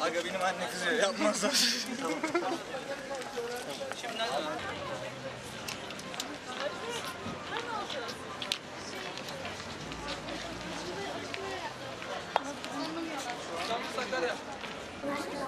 Aga benim anne kızıyor yapmazlar. Şimdi nerede? Sakarya. Benimlikler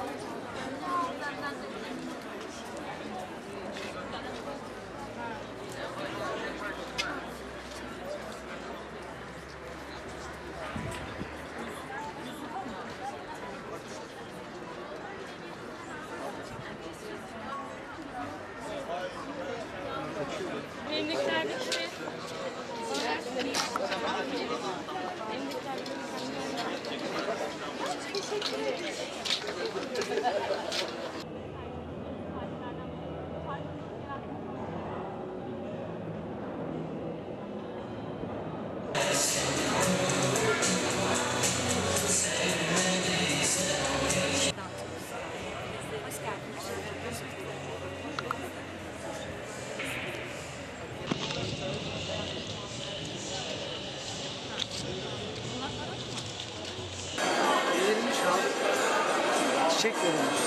Çiçek verilmiş.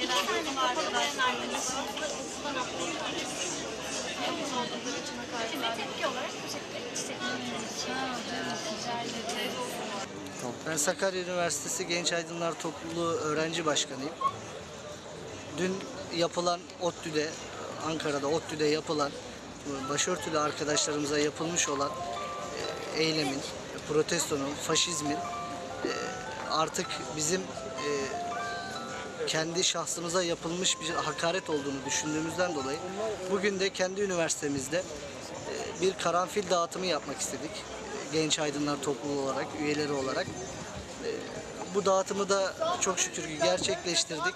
Bir tane Ben Sakarya Üniversitesi Genç Aydınlar Topluluğu öğrenci başkanıyım. Dün yapılan ODTÜ'de, Ankara'da ODTÜ'de yapılan başörtülü arkadaşlarımıza yapılmış olan e, eylemin, protestonun, faşizmin e, artık bizim e, kendi şahsımıza yapılmış bir hakaret olduğunu düşündüğümüzden dolayı bugün de kendi üniversitemizde bir karanfil dağıtımı yapmak istedik genç aydınlar topluluğu olarak, üyeleri olarak. Ee, bu dağıtımı da çok şükür ki gerçekleştirdik.